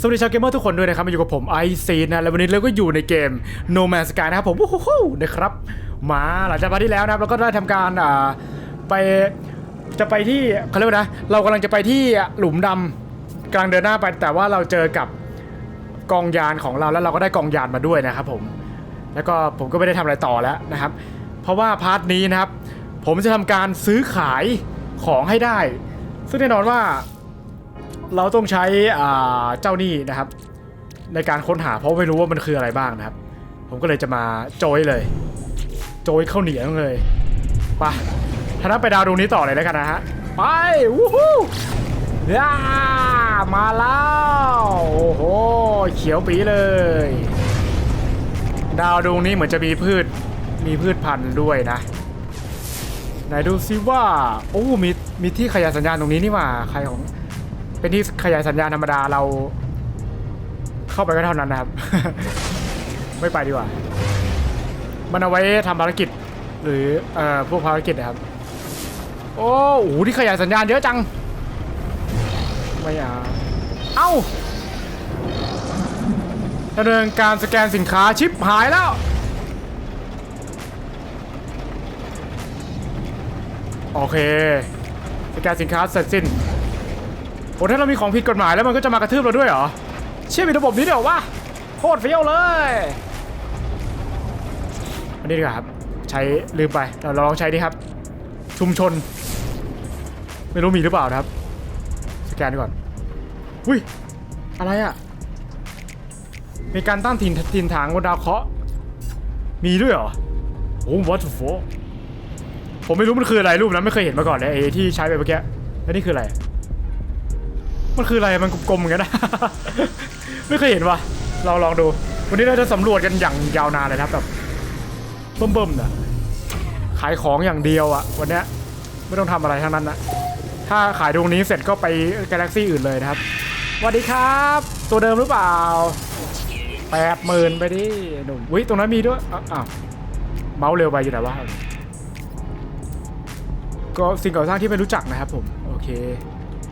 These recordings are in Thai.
สวัสดีชาวเกมเมอร์ทุกคนด้วยนะครับมาอยู่กับผมไอซีนะแล้ววันนี้เราก็อยู่ในเกม No Man's Sky นะครับผมโอ้โหนะครับ มาหลังจากพาร์ทที่แล้วนะครับเราก็ได้ทำการอ่าไปจะไปที่เขาเรียกว่านะ เรากำลังจะไปที่หลุมดำกำลังเดินหน้าไป แต่ว่าเราเจอกับกองยานของเราแล้วเราก็ได้กองยานมาด้วยนะครับผมแล้วก็ผมก็ไม่ได้ทำอะไรต่อแล้วนะครับ เพราะว่าพาร์ทนี้นะครับ ผมจะทำการซื้อขายของให้ได้ ซึ่งแน่นอนว่า เราต้องใช้เจ้านี่นะครับ ในการค้นหาเพราะไม่รู้ว่ามันคืออะไรบ้างนะครับ ผมก็เลยจะมาโจยเลย โจยข้าวเหนียวเลยไปท่านั้นไปดาวดวงนี้ต่อเลยแล้วกันนะฮะไปวู้ฮู้ย่ามาแล้วโอ้โหเขียวปีเลย ดาวดวงนี้เหมือนจะมีพืชมีพืชพันธุ์ด้วยนะไหนดูซิว่า โอ้มีมีที่ขยายสัญญาณตรงนี้นี่ว่าใครของ เป็นที่ขยายสัญญาณธรรมดาเรา เข้าไปก็เท่านั้นนะครับ ไม่ไปดีกว่า มันเอาไว้ทำภารกิจ หรือเอ่อพวกภารกิจนะครับ โอ้โหที่ขยายสัญญาณเยอะจัง ไม่เอาเอ้าดำเนินการสแกนสินค้าชิปหายแล้ว โอเค สแกนสินค้าเสร็จสิ้น โอ้ถ้าเรามีของผิดกฎหมายแล้วมันก็จะมากระทืบเราด้วยเหรอ เชื่อมีระบบนี้เดี๋ยววะโคตรเฟี้ยวเลยอันนี้ดีกว่าครับ ใช้ลืมไปเราลองใช้ดิครับ ชุมชน ไม่รู้มีหรือเปล่านะครับ สแกนก่อนอุ้ยอะไรอะ่ะ มีการตั้งถิ่นถิ่นฐานบนดาวเคราะห์มีด้วยเหรอโอ้ what the fuck ผมไม่รู้มันคืออะไรรูปนั้นไม่เคยเห็นมาก่อนเลยไอ้ที่ใช้ไปเมื่อกี้แล้วนี่คืออะไร มันคืออะไรมันกลมๆเหมือนกันนะ ไม่เคยเห็นว่ะเราลองดู วันนี้เราจะสำรวจกันอย่างยาวนานเลยนะครับแบบเบิ่มๆนะขายของอย่างเดียวอะวันเนี้ยไม่ต้องทำอะไรทั้งนั้นนะถ้าขายตรงนี้เสร็จก็ไปกาแล็กซี่อื่นเลยนะครับสวัสดีครับ ตัวเดิมหรือเปล่าแปดหมื่นไปดิหนุ่มวิตรงนั้นมีด้วยอ้าวอ้าวเมาส์เร็วไปอยู่ไหนวะก็สิ่งก่อสร้างที่ไม่รู้จักนะครับผม โอเค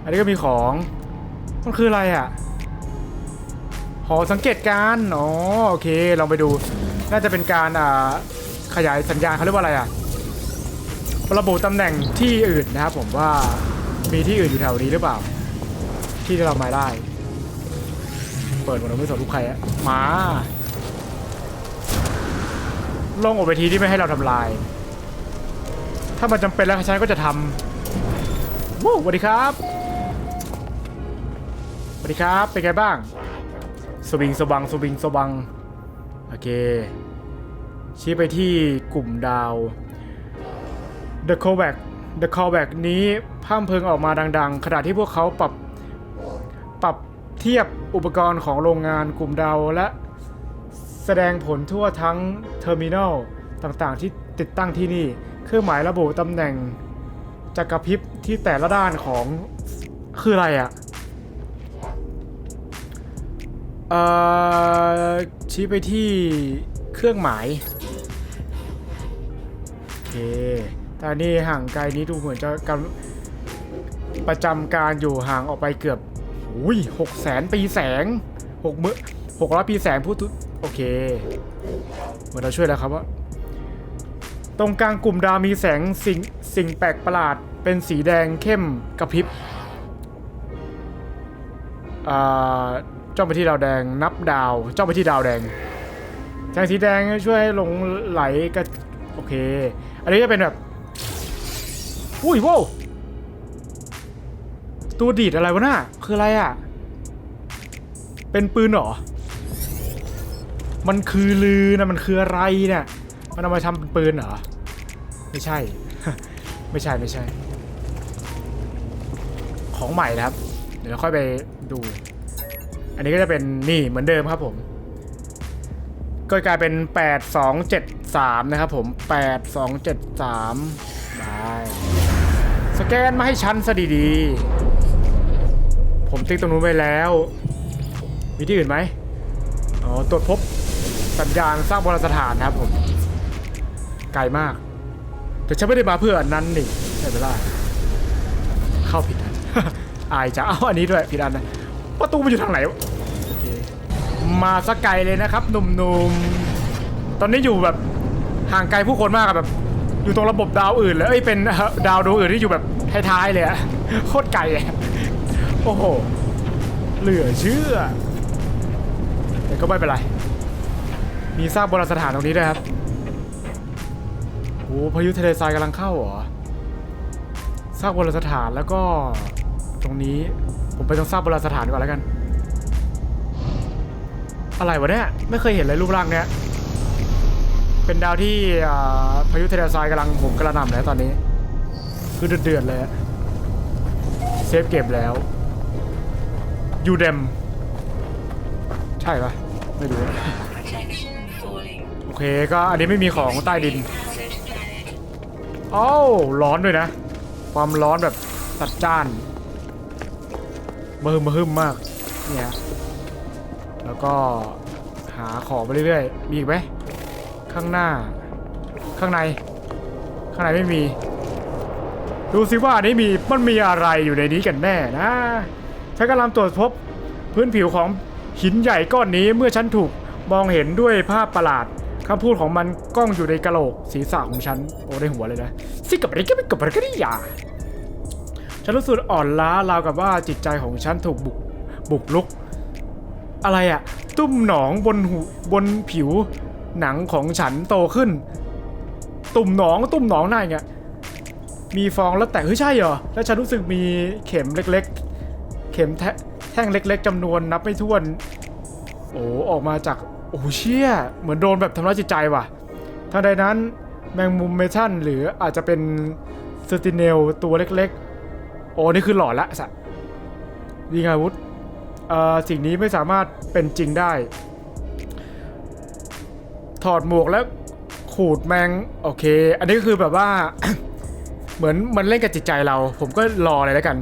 อันนี้ก็มีของ มันคืออะไรอะหอสังเกตการอ๋อโอเคลองไปดู น่าจะเป็นการอ่าขยายสัญญาณเขาเรียกว่าอะไรอะ ระบุตำแหน่งที่อื่นนะครับผมว่ามีที่อื่นอยู่แถวนี้หรือเปล่า ที่เรามาได้ เปิดหมดแล้วไม่สนลูกใครอะมาลงออกไปทีที่ไม่ให้เราทำลาย ถ้ามันจำเป็นแล้วฉันก็จะทำวู้สวัสดีครับ วัสดีครับ เป็นไงบ้าง สวิงสวังสวิงสวัง โอเค ชี้ไปที่กลุ่มดาว The Callback The Callback นี้พร่ำเพิงออกมาดัง ๆ ขณะที่พวกเขาปรับ ปรับเทียบอุปกรณ์ของโรงงานกลุ่มดาวและแสดงผลทั่วทั้งเทอร์มินอลต่างๆ ที่ติดตั้งที่นี่ เครื่องหมายระบุตำแหน่งจักรพริบที่แต่ละด้านของคืออะไรอะ เอ่อชี้ไปที่เครื่องหมาย โอเคแต่นี่ห่างไกลนี้ดูเหมือนจะกำประจำการอยู่ห่างออกไปเกือบอุ้ยหกแสนปีแสงหกมือหกร้อยปีแสงพูดทุโอเค เหมือนเราช่วยแล้วครับว่า ตรงกลางกลุ่มดาวมีแสงสิ่งสิ่งแปลกประหลาด เป็นสีแดงเข้มกระพริบอ่า จ้องไปที่ดาวแดง นับดาว จ้องไปที่ดาวแดงแสงสีแดงช่วยให้หลงไหลก็โอเค อันนี้จะเป็นแบบ อุ้ยโว้ตัวดีดอะไรวะน่ะคืออะไรอะ เป็นปืนเหรอ มันคือลือนะมันคืออะไรเนี่ย มันเอามาทำเป็นปืนเหรอ ไม่ใช่ ไม่ใช่ไม่ใช่ ของใหม่นะครับ เดี๋ยวเราค่อยไปดู อันนี้ก็จะเป็นนี่เหมือนเดิมครับผม ก็กลายเป็น 8273 นะครับผม 8273ได้สแกนมาให้ฉันซะดีๆ ผมติ๊กตรงนู้นไปแล้ว มีที่อื่นไหมอ๋อตรวจพบสัญญาณสร้างโบราณสถานนะครับผม ไกลมาก แต่ฉันไม่ได้มาเพื่ออันนั้นนี่ใช่ไหมล่ะเข้าผิดอันอายจะเอาอันนี้ด้วยผิดอันนะ ประตูมันอยู่ทางไหนวะมาสักไกลเลยนะครับหนุ่มๆ ตอนนี้อยู่แบบห่างไกลผู้คนมากอะแบบ อยู่ตรงระบบดาวอื่นเลยเอ้ยเป็นดาวดวงอื่นที่อยู่แบบท้ายๆเลยอะโคตรไกลอะโอ้โหเหลือเชื่อ แต่ก็ไม่เป็นไร มีซากโบราณสถานตรงนี้ด้วยครับโอ้พายุทะเลทรายกำลังเข้าเหรอซากโบราณสถานแล้วก็ ตรงนี้ ผมไปตรงซากโบราณสถานก่อนแล้วกัน อะไรวะเนี่ย ไม่เคยเห็นเลยรูปร่างเนี้ย เป็นดาวที่พายุเทเลซายกำลังผมกระหน่ำแล้วตอนนี้ คือเดือดๆเลยเซฟเก็บแล้วยูเดมใช่ปะไม่รู้โอเคก็อันนี้ไม่มีของใต้ดินอ้าวร้อนด้วยนะ ความร้อนแบบตัดจ้าน มาฮึมมาฮึมมากเนี่ยแล้วก็หาของไปเรื่อยๆ มีอีกไหมข้างหน้า ข้างใน ข้างในไม่มี ดูสิว่าอันนี้มีมันมีอะไรอยู่ในนี้กันแน่นะฉันกำลังตรวจพบพื้นผิวของหินใหญ่ก้อนนี้เมื่อฉันถูกมองเห็นด้วยภาพประหลาดคำพูดของมันก้องอยู่ในกะโหลกศีรษะของฉัน โอ้ได้หัวเลยนะสิกับอะไรก็ไม่กับอะไรก็ได้ยา ฉันรู้สึกอ่อนล้าราวกับว่าจิตใจของฉันถูกบุกบุกลุก อะไรอะตุ้มหนองบนหูบนผิว หนังของฉันโตขึ้น ตุ่มหนองตุ่มหนองหน้าอย่างเงี้ยมีฟองแล้วแต่เฮ้ยใช่เหรอแล้วฉันรู้สึกมีเข็มเล็กๆ เข็มแท่งเล็ก ๆจำนวนนับไม่ถ้วน โอ้ออกมาจากโอ้เชี่ยเหมือนโดนแบบทำร้ายจิตใจว่ะทันใดนั้นแมงมุมเมทัลหรืออาจจะเป็นสติเนลตัวเล็กๆ โอ้นี่คือหลอดละสะวิงาวุธเอ่อสิ่งนี้ไม่สามารถเป็นจริงได้ ถอดหมวกแล้วขูดแมงโอเค อันนี้ก็คือแบบว่า เหมือนมันเล่นกับจิตใจเรา ผมก็รอเลยแล้วกัน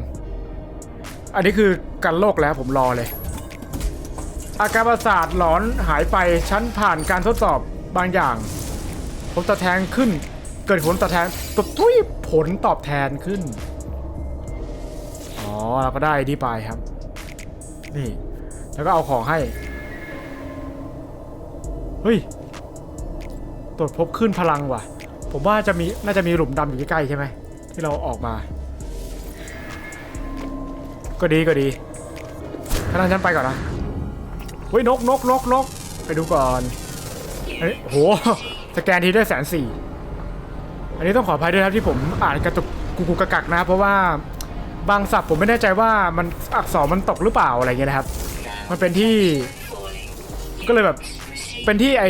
อันนี้คือการโลกแล้วผมรอเลย อาการประสาทหลอนหายไปฉันผ่านการทดสอบบางอย่างผลตอบแทนขึ้น เกิดผลตอบแทนตบทุยผลตอบแทนขึ้น เราก็ได้ดีไปครับ นี่ แล้วก็เอาของให้ เฮ้ย ตรวจพบขึ้นพลังว่ะ ผมว่าจะมีน่าจะมีหลุมดำอยู่ใกล้ๆใช่ไหมที่เราออกมา ก็ดีก็ดีถ้านั้นฉันไปก่อนนะ เฮ้ยนกนกนกนกไปดูก่อนเฮ้ยโห สแกนทีได้แสนสี่ อันนี้ต้องขออภัยด้วยครับที่ผมอ่านกระตุกกุกกุกกักกักนะครับเพราะว่า บางศัพท์ผมไม่แน่ใจว่ามันอักษรมันตกหรือเปล่าอะไรเงี้ยนะครับ มันเป็นที่ ก็เลยแบบเป็นที่ไอ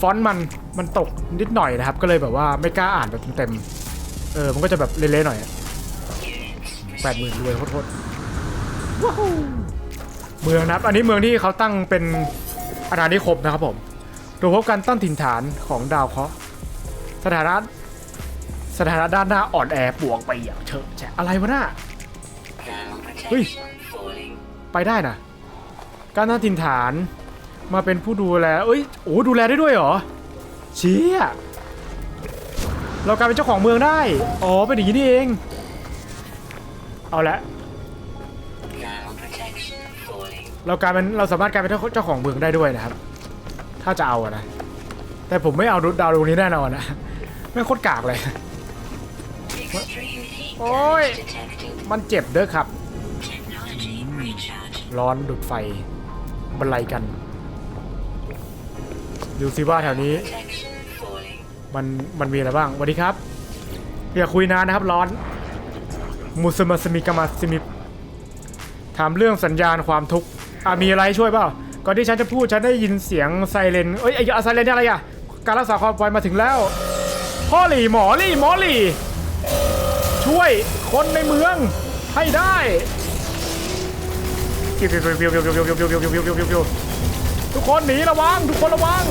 ฟอนต์มันมันตกนิดหน่อยนะครับ ก็เลยแบบว่าไม่กล้าอ่านแบบเต็มเออมันก็จะแบบเละๆหน่อยแปดหมื่นรวยโคตรเมืองนะครับ อันนี้เมืองที่เขาตั้งเป็นอาณานิคมนะครับผมโดยพบการตั้งถิ่นฐานของดาวเคราะห์สถานะสถานะด้านหน้าอ่อนแอบวกไปอย่างเถอะแฉะอะไรวะน่ะ Protection falling. ไปได้นะการตั้งถิ่นฐานมาเป็นผู้ดูแล เอ้ย โอ้ดูแลได้ด้วยเหรอ เชี่ย เรากลายเป็นเจ้าของเมืองได้ อ๋อ เป็นอย่างนี้นี่เอง เอาละ Protection falling. เรากลายเป็นเราสามารถกลายเป็นเจ้าของเมืองได้ด้วยนะครับ ถ้าจะเอาอะนะ แต่ผมไม่เอาดาวดวงนี้แน่นอนนะ ไม่งโคตรกากเลย Extreme heat Oi. damage detected. มันเจ็บเด้อครับ Technology recharge. ร้อนดุดไฟบรรลัยกัน ดูสิว่าแถวนี้ มันมันมีอะไรบ้างสวัสดีครับอย่าคุยนานนะครับร้อนมุสมาสมิกามาสมิถามเรื่องสัญญาณความทุกข์อะมีอะไรช่วยเปล่าก่อนที่ฉันจะพูดฉันได้ยินเสียงไซเรนเอ้ยไอ้ไซเรนนี่อะไรอะการรักษาความปลอดภัยมาถึงแล้วพ่อหลี่หมอหลี่หมอหลี่ช่วยคนในเมืองให้ได้ ฟิวฟิวฟิวฟิวฟิวฟิวฟิวฟิวฟิวฟิวฟิวฟิวฟิวทุกคนหนีระวังทุกคนระวัง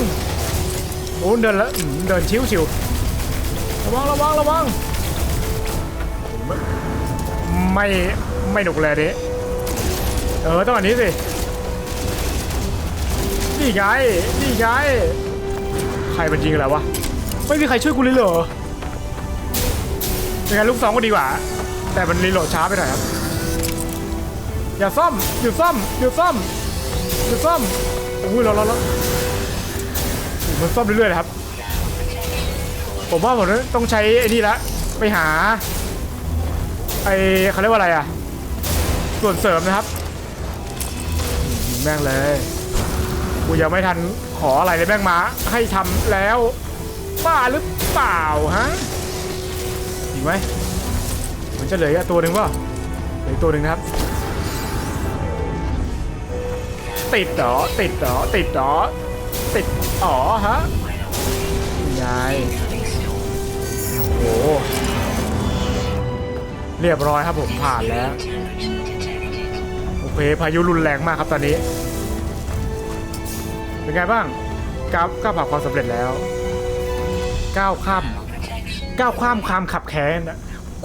โอ้เดินแล้วเดินชิวชิวระวังระวังระวังไม่ไม่หนุกเลยดิเออต้องอันนี้สินี่ไงนี่ไงใครมันยิงอะไรวะไม่มีใครช่วยกูเลยเหรอยังไงลูกสองก็ดีกว่า แต่มันรีโหลดช้าไปหน่อยครับ อย่าซ่อมหยุดซ่อมหยุดซ่อมหยุดซ่อมโอ้ยรอรอรอโอ้มันซ่อมเรื่อยๆเลยครับ ผมว่าผมต้องใช้ไอ้นี่ละไปหาไอ้เขาเรียกว่าอะไรอะ ส่วนเสริมนะครับแม่งเลยกูยังไม่ทันขออะไรเลยแม่งมาให้ทำแล้วบ้าหรือเปล่าฮะยิงไหมมันจะเหลืออีกตัวหนึ่งวะเหลืออกตัวหนึ่งนะครับ ติดเหรอติดเหรอติดเหรอติดอ๋อฮะยายโอ้โหเรียบร้อยครับผมผ่านแล้วโอเคพายุรุนแรงมากครับตอนนี้ เป็นไงบ้างก้าวก้าวผ่านความสำเร็จแล้วก้าวข้ามก้าวข้ามความขับแค้น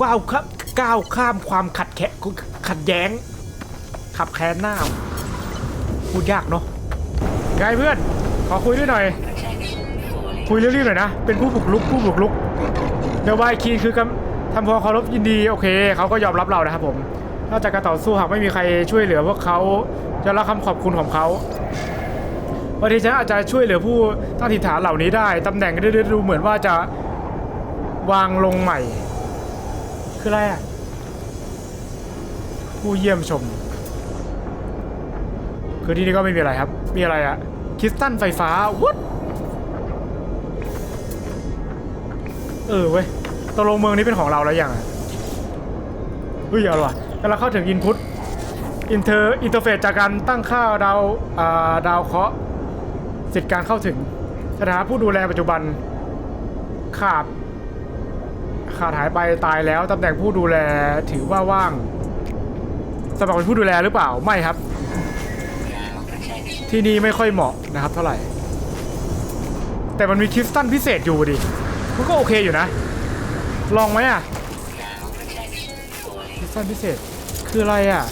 ก้าวข้ามก้าวข้ามความขัดแค้นขัดแย้งขับแค้นหน้า พูดยากเนาะไงเพื่อน ขอคุยด้วยหน่อย คุยเรื่องๆหน่อยนะ เป็นผู้บุกลุกผู้บุกลุกเดวายคีคือกำทำพอเคารพยินดีโอเคเขาก็ยอมรับเรานะครับผม นอกจากการต่อสู้หากไม่มีใครช่วยเหลือพวกเขาจะรับคำขอบคุณของเขาวันนี้ฉันอาจจะช่วยเหลือผู้ตั้งถิ่นฐานเหล่านี้ได้ตำแหน่งก็ได้ดูเหมือนว่าจะวางลงใหม่ คืออะไรอะ ผู้เยี่ยมชม คือที่นี่ก็ไม่มีอะไรครับ มีอะไรอะคริสตัลไฟฟ้าวุ้เออเว้ยตกลงเมืองนี้เป็นของเราแล้วยังอะเฮ้ยเอาว่ะกำลังเข้าถึงอินพุตอินเทอร์อินเทอร์เฟซจากการตั้งค่าดาวอ่าดาวเคราะห์สิทธิการเข้าถึงสถานะผู้ดูแลปัจจุบัน ขาด ขาดหายไปตายแล้วตำแหน่งผู้ดูแลถือว่าว่างสมัครเป็นผู้ดูแลหรือเปล่าไม่ครับ ที่นี่ไม่ค่อยเหมาะนะครับเท่าไหร่ แต่มันมีคริสตัลพิเศษอยู่ดิมันก็โอเคอยู่นะ ลองไหมอะคริสตัลพิเศษคืออะไรอะ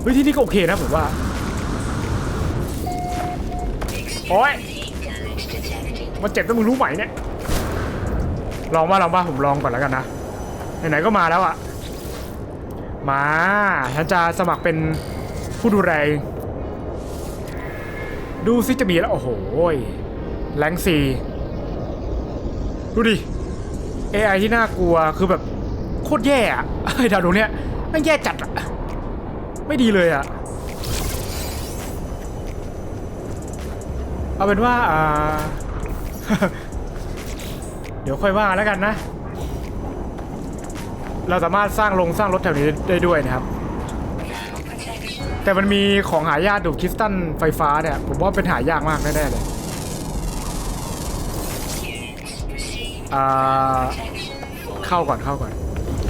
เฮ้ยที่นี่ก็โอเคนะผมว่า Oi. Extreme heat damage detected. มันเจ็บต้องมึงรู้ไหมเนี่ย ลองว่าลองว่าผมลองก่อนแล้วกันนะ ไหนๆก็มาแล้วอะมาฉันจะสมัครเป็นผู้ดูแล ดูซิจะมีแล้ว โอ้โหแรงซีดูดิ AI ที่น่ากลัวคือแบบโคตรแย่อะไอ้ดาวดวงเนี้ยม่งแย่จัดอะไม่ดีเลยอะเอาเป็นว่าอ่า เดี๋ยวค่อยว่าแล้วกันนะ เราสามารถสร้างลงสร้างรถแถวนี้ได้ด้วยนะครับ แต่มันมีของหายากดูคริสตัลไฟฟ้าเนี่ย ผมว่าเป็นหายากมากแน่ๆเลย Units receive อ่า protection falling. เข้าก่อนเข้าก่อน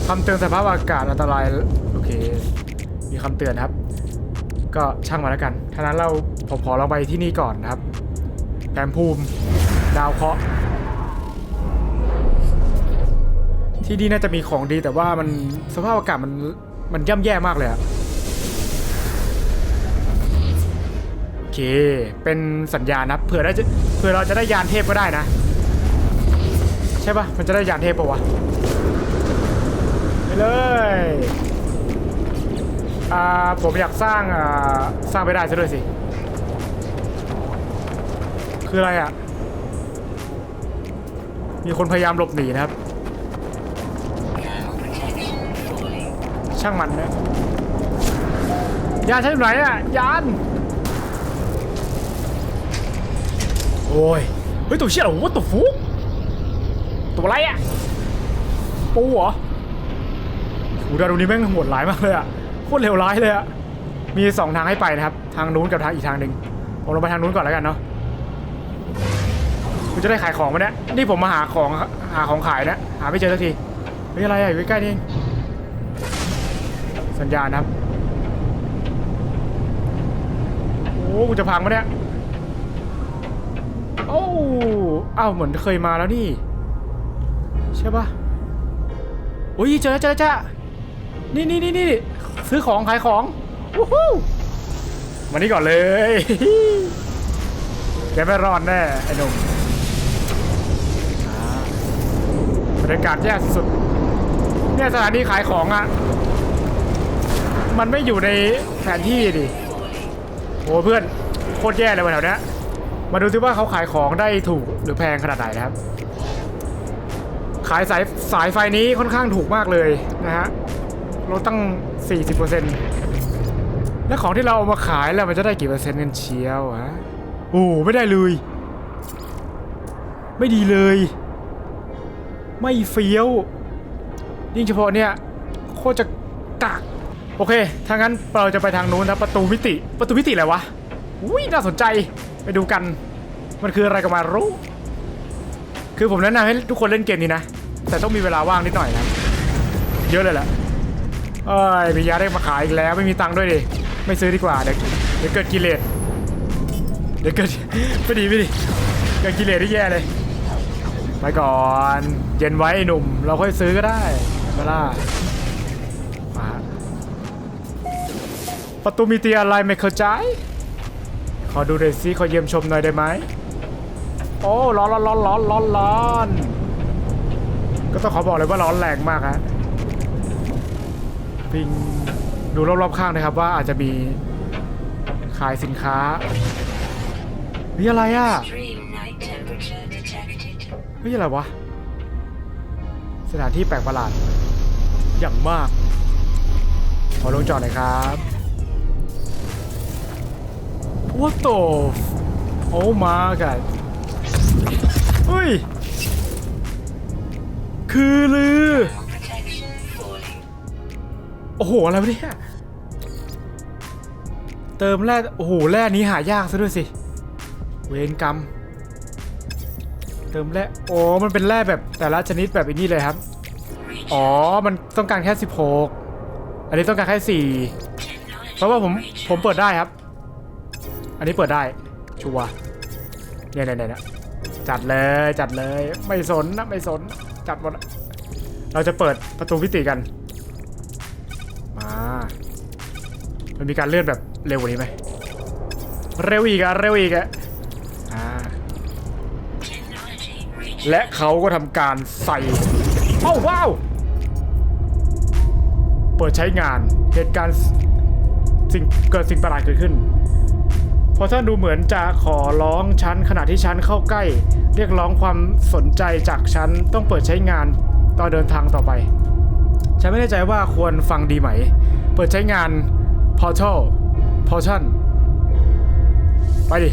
คำเตือนสภาพอากาศอันตรายโอเค มีคำเตือนครับ ก็ช่างมาแล้วกันท่านั้นเราผมขอเราไปที่นี่ก่อนนะครับแผนภูมิดาวเคราะห์ที่นี่น่าจะมีของดีแต่ว่ามันสภาพอากาศมันมันย่ำแย่มากเลยอะ เค เป็นสัญญาณนะเผื่อได้จะเผื่อเราจะได้ยานเทพก็ได้นะ ใช่ปะมันจะได้ยานเทพปะวะไปเลยอ่าผมอยากสร้างอ่าสร้างไปได้ซะด้วยสิ คืออะไรอะ มีคนพยายามหลบหนีนะครับ ช่างมันนะยานใช่ไหนอะยาน อ้ย เฮ้ย ตัวเชี่ยเหรอวะตัวฟุกตัวอะไรอะ ปูเหรอโอ้ดาดวงนี้แม่งโหดร้ายมากเลยอะ โคตรเลวร้ายเลยอะ มีสองทางให้ไปนะครับ ทางนู้นกับทางอีกทางหนึ่งผมลงไปทางนู้นก่อนแล้วกันเนาะคุณจะได้ขายของไหมเนี่ย นี่ผมมาหาของหาของขายนะ หาไม่เจอสักทีเฮ้ยอะไรอะอยู่ใกล้ๆนี่สัญญาณนะครับ โอ้กูจะพังปะเนี่ย โอ้เอ้าเหมือนเคยมาแล้วนี่ ใช่ปะอุ้ยเจอแล้วเจอแล้วจ้านี่นี่นี่นี่ซื้อของขายของวู้ฮู้มานี่ก่อนเลยแกไม่รอดแน่ไอ้หนุ่มบรรยากาศแย่สุดเนี่ยสถานีขายของอะ มันไม่อยู่ในแผนที่ดิโอ้เพื่อนโคตรแย่เลยวันแถวเนี้ย มาดูซิว่าเขาขายของได้ถูกหรือแพงขนาดไหนนะครับ ขายสายสายไฟนี้ค่อนข้างถูกมากเลยนะฮะลดตั้ง 40%แล้วของที่เราเอามาขายแล้วมันจะได้กี่เปอร์เซ็นต์กันเชียวฮะโอ้ไม่ได้เลย ไม่ดีเลย ไม่เฟี้ยวยิ่งเฉพาะเนี่ยโคตรจะกักโอเคถ้างั้นเราจะไปทางนู้นนะประตูมิติ ประตูมิติอะไรวะอุ้ยน่าสนใจ ไปดูกัน มันคืออะไรกันมารู้ คือผมแนะนำให้ทุกคนเล่นเกมนี้นะ แต่ต้องมีเวลาว่างนิดหน่อยนะ เยอะเลยแหละเอ้ยมียาเร่มาขายอีกแล้วไม่มีตังค์ด้วยดิ ไม่ซื้อดีกว่า เดี๋ยวเดี๋ยวเกิดกิเลส เดี๋ยวเกิดไม่ดีไม่ดี เกิดกิเลสที่แย่เลย ไปก่อน เย็นไว้หนุ่ม เราค่อยซื้อก็ได้มาล่ามาประตูมีเตียอะไรไม่เข้าใจ ขอดูหน่อยสิขอเยี่ยมชมหน่อยได้ไหม โอ้ร้อนร้อนร้อนร้อนร้อนร้อนก็ต้องขอบอกเลยว่าร้อนแรงมากฮะปิงดูรอบๆข้างนะครับว่าอาจจะมีขายสินค้านี่อะไรอะนี่อะไรวะ สถานที่แปลกประหลาด อย่างมาก ขอลงจอดหน่อยครับ What the f- Oh my god เฮ้ย คือลือ โอ้โห อะไรวะเนี่ย เติมแร่โอ้โห แร่นี้หายากซะด้วยสิ เวรกรรม เติมแร่โอ้มันเป็นแร่แบบแต่ละชนิดแบบอันนี้เลยครับ อ๋อ มันต้องการแค่ 16 อันนี้ต้องการแค่ 4 เพราะว่าผม ผมเปิดได้ครับ นนี้เปิดได้ ชัวร์เนี่ยเนี่ยเนี่ยจัดเลยจัดเลยไม่สนนะไม่สนจัดหมดเราจะเปิดประตูพิติกัน มา มันมีการเลื่อนแบบเร็วกว่านี้ไหมเร็วอีกอะเร็วอีกอะและเขาก็ทำการใส่เอ้าว้าว เปิดใช้งานเหตุการณ์สิ่งเกิดสิ่งประหลาดเกิดขึ้น พอท่านดูเหมือนจะขอร้องฉันขณะที่ฉันเข้าใกล้ เรียกร้องความสนใจจากฉันต้องเปิดใช้งานตอนเดินทางต่อไป ฉันไม่แน่ใจว่าควรฟังดีไหม เปิดใช้งาน Portal Portion ไปดิ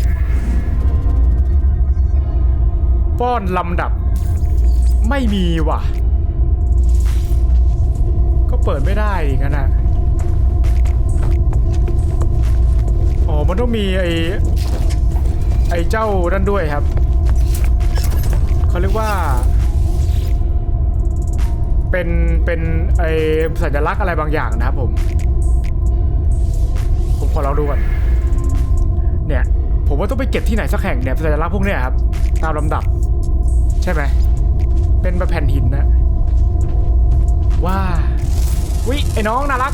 ป้อนลำดับ ไม่มีว่ะ ก็เปิดไม่ได้อีกนะ อ๋อ มันต้องมีไอ้ไอ้เจ้านั่นด้วยครับ เขาเรียกว่า เป็น เป็นไอ้สัญลักษณ์อะไรบางอย่างนะครับผม ผมขอลองดูก่อน เนี่ย ผมว่าต้องไปเก็บที่ไหนสักแห่งเนี่ยสัญลักษณ์พวกเนี้ยครับ ตามลำดับ ใช่ไหม เป็นแบบแผ่นหินนะ ว้าวิไอ้น้องน่ารัก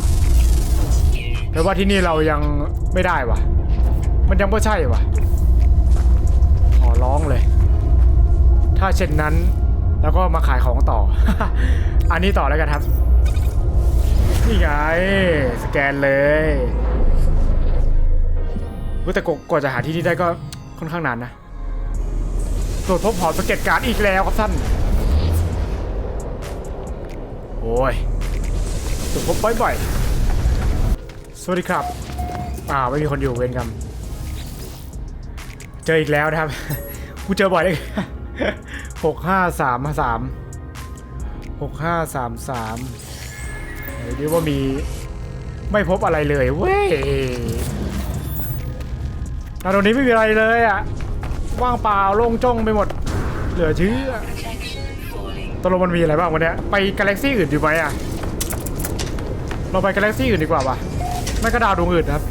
แต่ว่าที่นี่เรายังไม่ได้วะมันยังไม่ใช่วะขอร้องเลย ถ้าเช่นนั้นแล้วก็มาขายของต่อ อันนี้ต่อแล้วกันครับ นี่ไง สแกนเลยแต่กว่าจะหาที่นี่ได้ก็ค่อนข้างนานนะตรวจพบหอสเกตการณ์อีกแล้วครับท่าน โอ้ยตรวจพบบ่อยๆ วัสดีครับ อ่าไม่มีคนอยู่เวรกรรมเจออีกแล้วนะครับ กูเจอบ่อยเลยหกห้าสามสามหกห้าสามสามเดี๋ยวว่ามีไม่พบอะไรเลยเว้ยตรงนี้ไม่มีอะไรเลยอะ ว่างเปล่าโล่งจ้องไปหมด เหลือเชื่อตกลงมันมีอะไรบ้างวันนี้ไปกาแล็กซี่อื่นดีไหมอะ เราไปกาแล็กซี่อื่นดีกว่าวะ ไม่ก็ดาวดวงอื่นนะครับ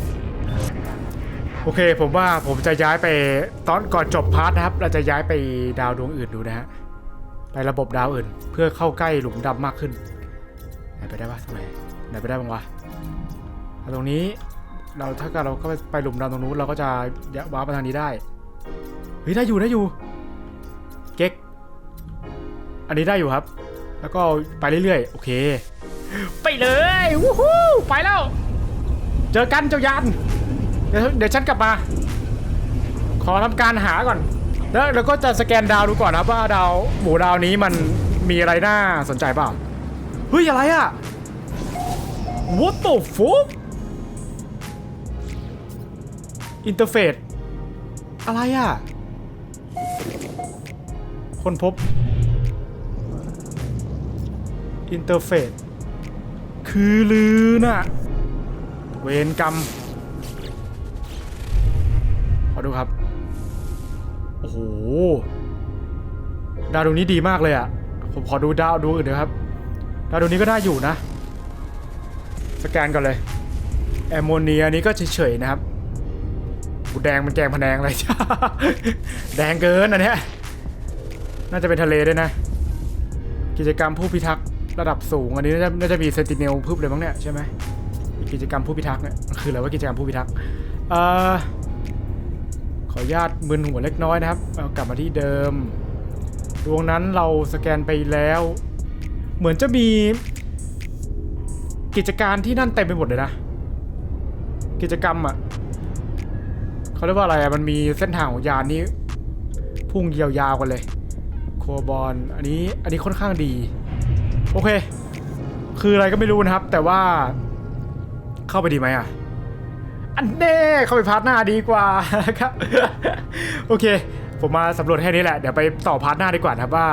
โอเค ผมว่าผมจะย้ายไปตอนก่อนจบพาร์ทนะครับ เราจะย้ายไปดาวดวงอื่นดูนะฮะไประบบดาวอื่น เพื่อเข้าใกล้หลุมดำมากขึ้นไหนไปได้ปะทำไมไหนไปได้บ้างวะเอาตรงนี้เราถ้าเกิดเราก็ไปหลุมดำตรงนู้นเราก็จะว้าร์ปทางนี้ได้เฮ้ยได้อยู่ได้อยู่เก๊กอันนี้ได้อยู่ครับ แล้วก็ไปเรื่อยๆ โอเค ไปเลยวู้ฮู้ไปแล้ว เจอกันเจ้ายันเดี๋ยวเดี๋ยวฉันกลับมา ขอทำการหาก่อน แล้วเราก็จะสแกนดาวดูก่อนนะว่าดาวหมู่ดาวนี้มันมีอะไรน่าสนใจเปล่าเฮ้ยอะไรอะ What the fuck อินเทอร์เฟซอะไรอะคนพบ อินเทอร์เฟซคือลือน่ะ เวรกรรม ขอดูครับ โอ้โห ดาวดวงนี้ดีมากเลยอะ่ะ ผมขอดูดาวดวงอื่นนะครับ ดาวดวงนี้ก็ได้อยู่นะ สแกนก่อนเลย แอมโมเนียนี้ก็เฉยๆนะครับกูแดงมันแกงพะแนงเลยแดงเกินอันเนี้ยน่าจะเป็นทะเลด้วยนะ กิจกรรมผู้พิทักษ์ระดับสูง อันนี้น่าจะน่าจะมีเซนติเนลพึบเลยมั้งเนี่ยใช่ไหม กิจกรรมผู้พิทักษ์เนี่ยมันคืออะไรว่ากิจกรรมผู้พิทักษ์ขออนุญาตมึนหัวเล็กน้อยนะครับเอากลับมาที่เดิม ดวงนั้นเราสแกนไปแล้ว เหมือนจะมีกิจการที่นั่นเต็มไปหมดเลยนะ กิจกรรมอะเขาเรียกว่าอะไรอะมันมีเส้นทางของยานนี้ พุ่งยาวๆกันเลย โคบอลอันนี้อันนี้ค่อนข้างดี โอเค คืออะไรก็ไม่รู้นะครับ แต่ว่า เข้าไปดีไหมอะ อันเน่เข้าไปพาร์ทหน้าดีกว่าครับ โอเค ผมมาสำรวจแค่นี้แหละ เดี๋ยวไปต่อพาร์ทหน้าดีกว่านะว่า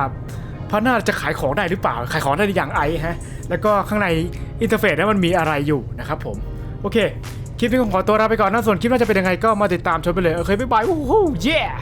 พาร์ทหน้าจะขายของได้หรือเปล่า ขายของได้อยังไอฮะ แล้วก็ข้างในอินเทอร์เฟซนั้นมันมีอะไรอยู่นะครับผม โอเค คลิปนี้ผมขอตัวลาไปก่อนนะส่วนคลิปน่าจะเป็นยังไงก็มาติดตามชมไปเลย โอเคบ๊ายบายวู้ฮู้ yeah